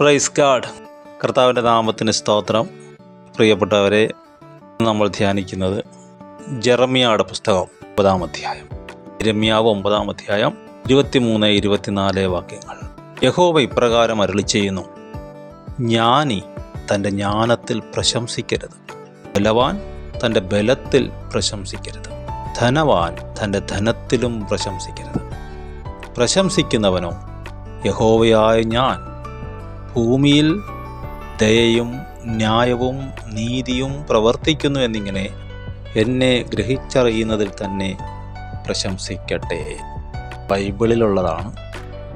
Praise God കർത്താവിന്റെ നാമത്തിന് സ്തോത്രം. പ്രിയപ്പെട്ടവരെ നമ്മൾ ധ്യാനിക്കുന്നത് ജെറമിയാടെ പുസ്തകം ഒമ്പതാം അധ്യായം. ജെറമിയാവ് ഒമ്പതാം അധ്യായം ഇരുപത്തിമൂന്ന് ഇരുപത്തിനാല് വാക്യങ്ങൾ. യഹോവ ഇപ്രകാരം അരളി ചെയ്യുന്നു ജ്ഞാനി തന്റെ ജ്ഞാനത്തിൽ പ്രശംസിക്കരുത്. ബലവാൻ തന്റെ ബലത്തിൽ പ്രശംസിക്കരുത്. ധനവാൻ തന്റെ ധനത്തിലും പ്രശംസിക്കരുത്. പ്രശംസിക്കുന്നവനോ യഹോവയായ ഞാൻ ഭൂമിയിൽ ദയയും ന്യായവും നീതിയും പ്രവർത്തിക്കുന്നു എന്നിങ്ങനെ എന്നെ ഗ്രഹിച്ചറിയുന്നതിൽ തന്നെ പ്രശംസിക്കട്ടെ. ബൈബിളിലുള്ളതാണ്.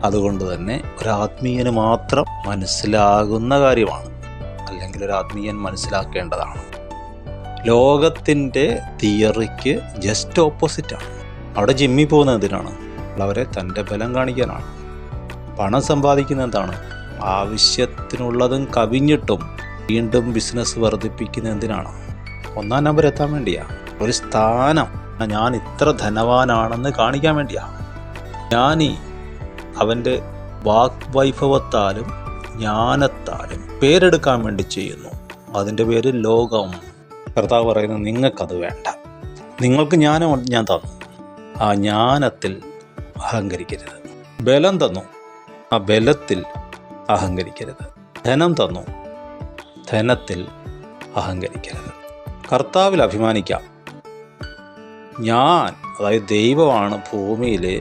അതുകൊണ്ട് തന്നെ ഒരാത്മീയന് മാത്രം മനസ്സിലാകുന്ന കാര്യമാണ്. അല്ലെങ്കിൽ ഒരു ആത്മീയൻ മനസ്സിലാക്കേണ്ടതാണ്. ലോകത്തിന്റെ തിയറിക്ക് ജസ്റ്റ് ഓപ്പോസിറ്റാണ് അവിടെ ജിമ്മി പോകുന്നത് എന്തിനാണ്? അവരെ തന്റെ ബലം കാണിക്കാനാണ്. പണം സമ്പാദിക്കുന്ന എന്താണ്? ആവശ്യത്തിനുള്ളതും കവിഞ്ഞിട്ടും വീണ്ടും ബിസിനസ് വർദ്ധിപ്പിക്കുന്ന എന്തിനാണ്? ഒന്നാം നമ്പർ എത്താൻ വേണ്ടിയാ. ഒരു സ്ഥാനം. ഞാൻ ഇത്ര ധനവാനാണെന്ന് കാണിക്കാൻ വേണ്ടിയാ. ജ്ഞാനി അവന്റെ വാഗ്വൈഭവത്താലും ജ്ഞാനത്താലും പേരെടുക്കാൻ വേണ്ടി ചെയ്യുന്നു. അതിന്റെ പേര് ലോകം. കർത്താവ് പറയുന്നത് നിങ്ങൾക്കത് വേണ്ട. നിങ്ങൾക്ക് ജ്ഞാനം ഞാൻ തന്നു. ആ ജ്ഞാനത്തിൽ അഹങ്കരിക്കരുത്. ബലം തന്നു. ആ ബലത്തിൽ അഹങ്കരിക്കരുത്. ധനം തന്നു. ധനത്തിൽ അഹങ്കരിക്കരുത്. കർത്താവിൽ അഭിമാനിക്കാം. ഞാൻ അതായത് ദൈവമാണ് ഭൂമിയിലെ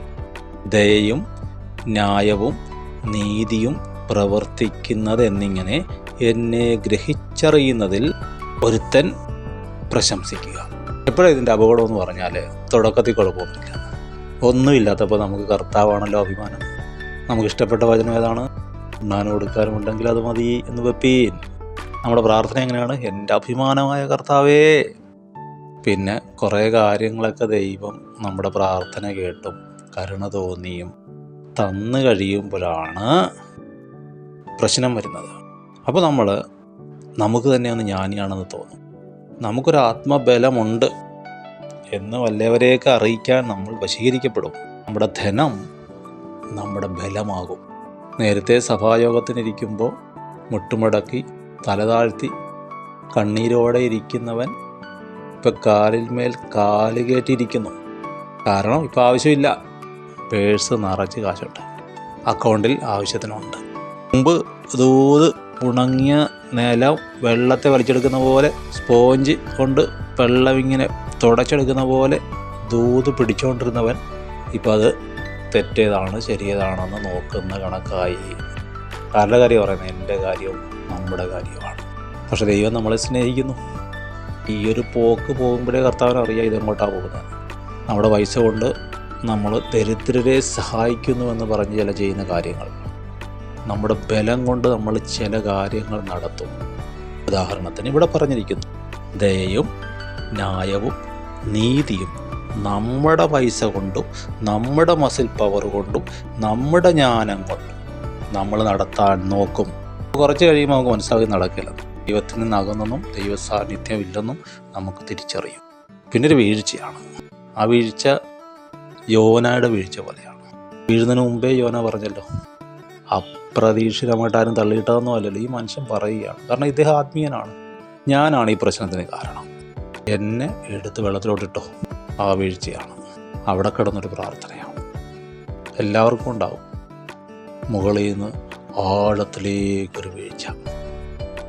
ദയയും ന്യായവും നീതിയും പ്രവർത്തിക്കുന്നത് എന്നിങ്ങനെ എന്നെ ഗ്രഹിച്ചറിയുന്നതിൽ ഒരുത്തൻ പ്രശംസിക്കുക. എപ്പോഴാണ് ഇതിന്റെ അപകടം എന്ന് പറഞ്ഞാൽ തുടക്കത്തിൽ കുഴപ്പമൊന്നുമില്ല. ഒന്നുമില്ലാത്തപ്പോൾ നമുക്ക് കർത്താവാണല്ലോ അഭിമാനം. നമുക്ക് ഇഷ്ടപ്പെട്ട വചനം ഏതാണ്? ഉണ്ണാനും കൊടുക്കാനുമുണ്ടെങ്കിൽ അത് മതി എന്ന് വെപ്പീൻ. നമ്മുടെ പ്രാർത്ഥന എങ്ങനെയാണ്? എന്റെ അഭിമാനമായ കർത്താവേ. പിന്നെ കുറേ കാര്യങ്ങളൊക്കെ ദൈവം നമ്മുടെ പ്രാർത്ഥന കേട്ടും കരുണ തോന്നിയും തന്നു കഴിയുമ്പോഴാണ് പ്രശ്നം വരുന്നത്. അപ്പോൾ നമ്മൾ നമുക്ക് തന്നെ ഒന്ന് ജ്ഞാനിയാണെന്ന് തോന്നും. നമുക്കൊരു ആത്മബലമുണ്ട് എന്ന് വല്ലവരെയൊക്കെ അറിയിക്കാൻ നമ്മൾ വശീകരിക്കപ്പെടും. നമ്മുടെ ധനം നമ്മുടെ ബലമാകും. നേരത്തെ സഭായോഗത്തിനിരിക്കുമ്പോൾ മുട്ടുമുടക്കി തലതാഴ്ത്തി കണ്ണീരോടെ ഇരിക്കുന്നവൻ ഇപ്പം കാലിൽ മേൽ കാൽ കയറ്റിയിരിക്കുന്നു കാരണം ഇപ്പം ആവശ്യമില്ല. പേഴ്സ് നിറച്ച് കാശുണ്ട് അക്കൗണ്ടിൽ ആവശ്യത്തിനുണ്ട്. മുമ്പ് ദൂത് ഉണങ്ങിയ നിലം വെള്ളത്തെ വലിച്ചെടുക്കുന്ന പോലെ സ്പോഞ്ച് കൊണ്ട് വെള്ളം ഇങ്ങനെ തുടച്ചെടുക്കുന്ന പോലെ ദൂത് പിടിച്ചുകൊണ്ടിരുന്നവൻ ഇപ്പം അത് തെറ്റേതാണ് ശരിയേതാണെന്ന് നോക്കുന്ന കണക്കായി ആരുടെ കാര്യം പറയുന്നത് എന്റെ കാര്യവും നമ്മുടെ കാര്യമാണ് പക്ഷെ ദൈവം നമ്മളെ സ്നേഹിക്കുന്നു. ഈ ഒരു പോക്ക് പോകുമ്പോഴേ കർത്താവിന് അറിയാം ഇതെങ്ങോട്ടാണ് പോകുന്നത്. നമ്മുടെ പൈസ കൊണ്ട് നമ്മൾ ദരിദ്രരെ സഹായിക്കുന്നുവെന്ന് പറഞ്ഞ് ചില ചെയ്യുന്ന കാര്യങ്ങൾ. നമ്മുടെ ബലം കൊണ്ട് നമ്മൾ ചില കാര്യങ്ങൾ നടത്തും. ഉദാഹരണത്തിന് ഇവിടെ പറഞ്ഞിരിക്കുന്നു ദയയും ന്യായവും നീതിയും നമ്മുടെ പൈസ കൊണ്ടും നമ്മുടെ മസിൽ പവർ കൊണ്ടും നമ്മുടെ ജ്ഞാനം കൊണ്ടും നമ്മൾ നടത്താൻ നോക്കും. കുറച്ച് കഴിയുമ്പോൾ നമുക്ക് മനസ്സിലാക്കി നടക്കില്ല. ദൈവത്തിൽ നിന്നകുന്നെന്നും ദൈവ സാന്നിധ്യം ഇല്ലെന്നും നമുക്ക് തിരിച്ചറിയും. പിന്നെ ഒരു വീഴ്ചയാണ്. ആ വീഴ്ച യോനയുടെ വീഴ്ച പോലെയാണ്. വീഴുന്നതിന് മുമ്പേ യോന പറഞ്ഞല്ലോ അപ്രതീക്ഷിതമായിട്ട് ആരും തള്ളിയിട്ടതൊന്നും അല്ലല്ലോ. ഈ മനുഷ്യൻ പറയുകയാണ്. കാരണം ഇദ്ദേഹം ആത്മീയനാണ്. ഞാനാണ് ഈ പ്രശ്നത്തിന് കാരണം. എന്നെ എടുത്ത് വെള്ളത്തിലോട്ടിട്ടോ ആ വീഴ്ചയാണ് അവിടെ കിടന്നൊരു പ്രാർത്ഥനയാണ്. എല്ലാവർക്കും ഉണ്ടാവും. മുകളിൽ നിന്ന് ആഴത്തിലേക്കൊരു വീഴ്ച.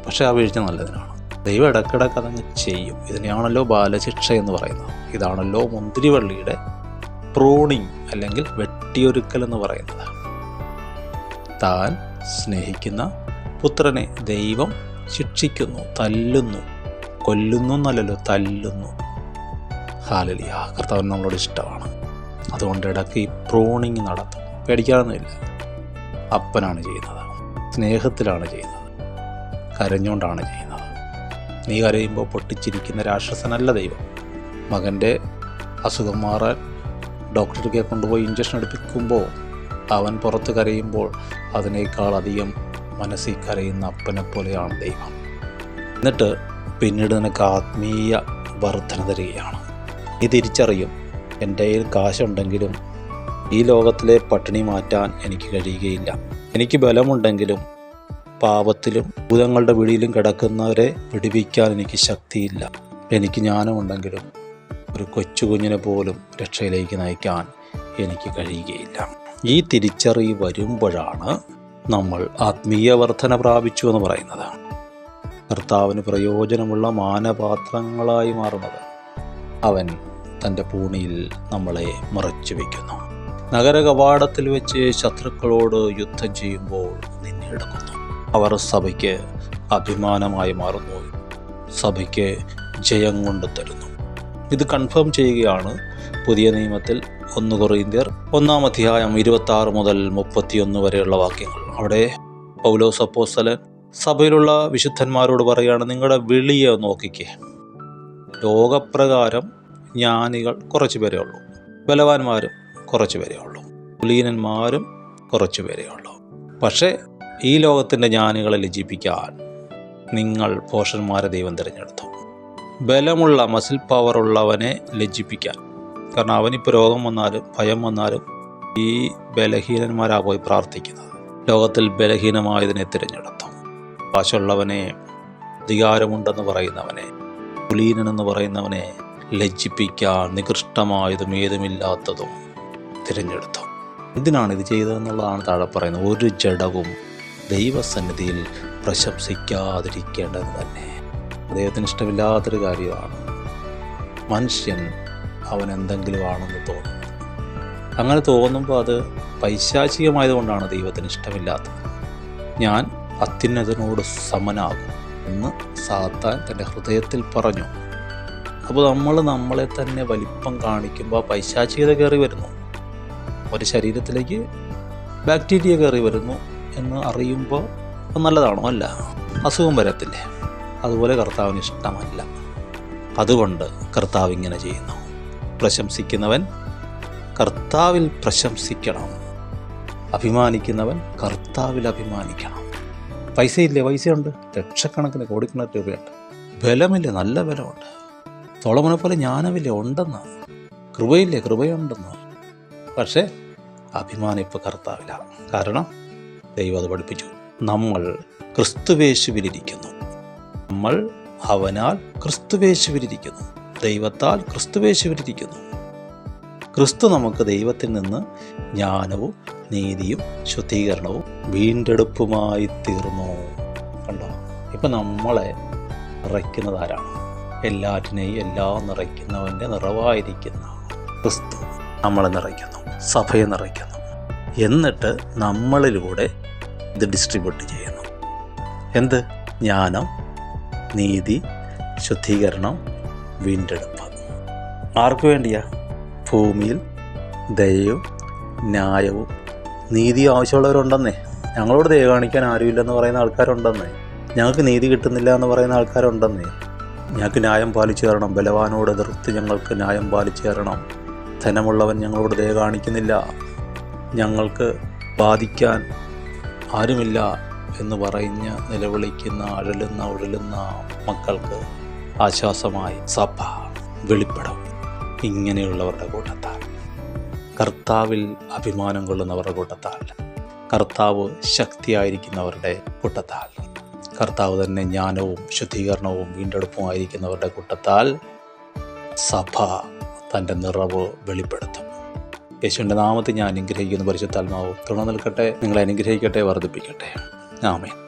പക്ഷേ ആ വീഴ്ച നല്ലതിനാണ്. ദൈവം ഇടക്കിടക്ക് അതങ്ങ് ചെയ്യും. ഇതിനെയാണല്ലോ ബാലശിക്ഷ എന്ന് പറയുന്നത്. ഇതാണല്ലോ മുന്തിരിവള്ളിയുടെ പ്രൂണിങ് അല്ലെങ്കിൽ വെട്ടിയൊരുക്കൽ എന്ന് പറയുന്നത്. താൻ സ്നേഹിക്കുന്ന പുത്രനെ ദൈവം ശിക്ഷിക്കുന്നു തല്ലുന്നു. കൊല്ലുന്നു എന്നല്ലല്ലോ തല്ലുന്നു. ഹാലലിയ. കർത്താവിന് നമ്മളോട് ഇഷ്ടമാണ്. അതുകൊണ്ട് ഇടയ്ക്ക് പ്രോണിങ് നടത്തും. പേടിക്കാനൊന്നുമില്ല. അപ്പനാണ് ചെയ്യുന്നത്. സ്നേഹത്തിലാണ് ചെയ്യുന്നത്. കരഞ്ഞുകൊണ്ടാണ് ചെയ്യുന്നത്. നീ കരയുമ്പോൾ പൊട്ടിച്ചിരിക്കുന്ന രാക്ഷസനല്ല ദൈവം. മകന്റെ അസുഖം മാറാൻ ഡോക്ടർക്ക് കൊണ്ടുപോയി ഇഞ്ചക്ഷൻ എടുപ്പിക്കുമ്പോൾ അവൻ പുറത്ത് കരയുമ്പോൾ അതിനേക്കാൾ അധികം മനസ്സിൽ കരയുന്ന അപ്പനെ പോലെയാണ് ദൈവം. എന്നിട്ട് പിന്നീട് നിനക്ക് ആത്മീയ വർധന തരികയാണ്. നീ തിരിച്ചറിയും. എന്റെ കയ്യിൽ കാശുണ്ടെങ്കിലും ഈ ലോകത്തിലെ പട്ടിണി മാറ്റാൻ എനിക്ക് കഴിയുകയില്ല. എനിക്ക് ബലമുണ്ടെങ്കിലും പാപത്തിലും ഭൂതങ്ങളുടെ പിടിയിലും കിടക്കുന്നവരെ പിടിപ്പിക്കാൻ എനിക്ക് ശക്തിയില്ല. എനിക്ക് ജ്ഞാനമുണ്ടെങ്കിലും ഒരു കൊച്ചുകുഞ്ഞിനെ പോലും രക്ഷയിലേക്ക് നയിക്കാൻ എനിക്ക് കഴിയുകയില്ല. ഈ തിരിച്ചറിവ് വരുമ്പോഴാണ് നമ്മൾ ആത്മീയ വർധന പ്രാപിച്ചു എന്ന് പറയുന്നത്. കർത്താവിന് പ്രയോജനമുള്ള മാനപാത്രങ്ങളായി മാറുന്നത്. അവൻ തന്റെ പൂണിയിൽ നമ്മളെ മറച്ചു വയ്ക്കുന്നു. നഗര കവാടത്തിൽ വെച്ച് ശത്രുക്കളോട് യുദ്ധം ചെയ്യുമ്പോൾ നിന്നെ എടുക്കുന്നു. അവർ സഭയ്ക്ക് അഭിമാനമായി മാറുന്നു. സഭയ്ക്ക് ജയം കൊണ്ട് തരുന്നു. ഇത് കൺഫേം ചെയ്യുകയാണ് പുതിയ നിയമത്തിൽ ഒന്ന് കൊറിയന്ത്യർ ഒന്നാം അധ്യായം ഇരുപത്തി ആറ് മുതൽ മുപ്പത്തിയൊന്ന് വരെയുള്ള വാക്യങ്ങൾ. അവിടെ പൗലോസ് അപ്പോസ്തലൻ സഭയിലുള്ള വിശുദ്ധന്മാരോട് പറയുകയാണ് നിങ്ങളുടെ വിളിയെ നോക്കിക്കേ. ലോകപ്രകാരം ജ്ഞാനികൾ കുറച്ച് പേരേ ഉള്ളൂ. ബലവാന്മാരും കുറച്ച് പേരേ ഉള്ളൂ. കുലീനന്മാരും കുറച്ച് പേരേ ഉള്ളൂ. പക്ഷേ ഈ ലോകത്തിന്റെ ജ്ഞാനികളെ ലജിപ്പിക്കാൻ നിങ്ങൾ പോഷന്മാരെ ദൈവം തിരഞ്ഞെടുത്തു. ബലമുള്ള മസിൽ പവർ ഉള്ളവനെ ലജ്ജിപ്പിക്കാൻ. കാരണം അവനിപ്പോൾ രോഗം വന്നാലും ഭയം വന്നാലും ഈ ബലഹീനന്മാരാ പോയി പ്രാർത്ഥിക്കുന്നത്. ലോകത്തിൽ ബലഹീനമായതിനെ തിരഞ്ഞെടുത്തു. കാശുള്ളവനെ അധികാരമുണ്ടെന്ന് പറയുന്നവനെ കുലീനനെന്ന് പറയുന്നവനെ ലജ്ജിപ്പിക്കാൻ നികൃഷ്ടമായതും ഏതുമില്ലാത്തതും തിരഞ്ഞെടുത്തു. എന്തിനാണ് ഇത് ചെയ്തതെന്നുള്ളതാണ് താഴെ പറയുന്നത്. ഒരു ജഡവും ദൈവസന്നിധിയിൽ പ്രശംസിക്കാതിരിക്കേണ്ടത് തന്നെ. അദ്ദേഹത്തിന് ഇഷ്ടമില്ലാത്തൊരു കാര്യമാണ്. മനുഷ്യൻ അവൻ എന്തെങ്കിലും ആണെന്ന് തോന്നും അങ്ങനെ തോന്നുമ്പോൾ അത് പൈശാചികമായതുകൊണ്ടാണ് ദൈവത്തിന് ഇഷ്ടമില്ലാത്തത്. ഞാൻ അത്യുന്നതനോട് സമനാകും. എന്ന് സാത്താൻ തന്റെ ഹൃദയത്തിൽ പറഞ്ഞു. അപ്പോൾ നമ്മൾ നമ്മളെ തന്നെ വലിപ്പം കാണിക്കുമ്പോൾ ആ പൈശാചികത കയറി വരുന്നു. ഒരു ശരീരത്തിലേക്ക് ബാക്ടീരിയ കയറി വരുന്നു എന്ന് അറിയുമ്പോൾ നല്ലതാണോ? അല്ല. അസുഖം വരത്തില്ലേ? അതുപോലെ കർത്താവിന് ഇഷ്ടമല്ല. അതുകൊണ്ട് കർത്താവ് ഇങ്ങനെ ചെയ്യുന്നു. പ്രശംസിക്കുന്നവൻ കർത്താവിൽ പ്രശംസിക്കണം. അഭിമാനിക്കുന്നവൻ കർത്താവിൽ അഭിമാനിക്കണം. പൈസയില്ലേ? പൈസയുണ്ട്. ലക്ഷക്കണക്കിന് കോടിക്കണക്കിന് രൂപയുണ്ട്. ബലമില്ലേ? നല്ല ബലമുണ്ട്. തോളമനെ പോലെ ജ്ഞാനമില്ലേ? ഉണ്ടെന്നാണ് കൃപയില്ലേ? കൃപയുണ്ടെന്നാണ് പക്ഷേ അഭിമാനം ഇപ്പോൾ കർത്താവിലാണ് കാരണം ദൈവം അത് പഠിപ്പിച്ചു. നമ്മൾ ക്രിസ്തുവേശുവിലിരിക്കുന്നു. നമ്മൾ അവനാൽ ക്രിസ്തുവേശുവിലിരിക്കുന്നു. ദൈവത്താൽ ക്രിസ്തുവേശുവിലിരിക്കുന്നു. ക്രിസ്തു നമുക്ക് ദൈവത്തിൽ നിന്ന് ജ്ഞാനവും നീതിയും ശുദ്ധീകരണവും വീണ്ടെടുപ്പുമായി തീർന്നു. കണ്ടോ? ഇപ്പം നമ്മളെ നിറയ്ക്കുന്നത് ആരാണ്? എല്ലാറ്റിനെയും എല്ലാം നിറയ്ക്കുന്നവന്റെ നിറവായിരിക്കുന്ന ക്രിസ്തു നമ്മളെ നിറയ്ക്കുന്നു സഭയെ നിറയ്ക്കുന്നു. എന്നിട്ട് നമ്മളിലൂടെ ഇത് ഡിസ്ട്രിബ്യൂട്ട് ചെയ്യുന്നു. എന്ത്? ജ്ഞാനം നീതി ശുദ്ധീകരണം വീണ്ടെടുപ്പ്. ആർക്കു വേണ്ടിയാ? ഭൂമിയിൽ ദയവും ന്യായവും നീതിയും ആവശ്യമുള്ളവരുണ്ടെന്നേ. ഞങ്ങളോട് ദയ കാണിക്കാൻ ആരുമില്ലെന്ന് പറയുന്ന ആൾക്കാരുണ്ടെന്നേ. ഞങ്ങൾക്ക് നീതി കിട്ടുന്നില്ല എന്ന് പറയുന്ന ആൾക്കാരുണ്ടെന്നേ. ഞങ്ങൾക്ക് ന്യായം പാലിച്ചു തരണം. ബലവാനോട് എതിർത്ത് ഞങ്ങൾക്ക് ന്യായം പാലിച്ചു തരണം. ധനമുള്ളവൻ ഞങ്ങളോട് ദയ കാണിക്കുന്നില്ല. ഞങ്ങൾക്ക് ബാധിക്കാൻ ആരുമില്ല എന്ന് പറഞ്ഞ് നിലവിളിക്കുന്ന അഴലുന്ന ഉഴലുന്ന മക്കൾക്ക് ആശ്വാസമായി സഭ വെളിപ്പെടും ഇങ്ങനെയുള്ളവരുടെ കൂട്ടത്താൽ. കർത്താവിൽ അഭിമാനം കൊള്ളുന്നവരുടെ കൂട്ടത്താൽ. കർത്താവ് ശക്തിയായിരിക്കുന്നവരുടെ കൂട്ടത്താൽ. കർത്താവ് തന്നെ ജ്ഞാനവും ശുദ്ധീകരണവും വീണ്ടെടുപ്പും ആയിരിക്കുന്നവരുടെ കൂട്ടത്താൽ സഭ തന്റെ നിറവ് വെളിപ്പെടുത്തും. യേശുവിന്റെ നാമത്തെ ഞാൻ അനുഗ്രഹിക്കുന്ന. പരിശുദ്ധാത്മാവ് തുണ നിൽക്കട്ടെ. നിങ്ങളെ അനുഗ്രഹിക്കട്ടെ. വർദ്ധിപ്പിക്കട്ടെ. ആമേൻ.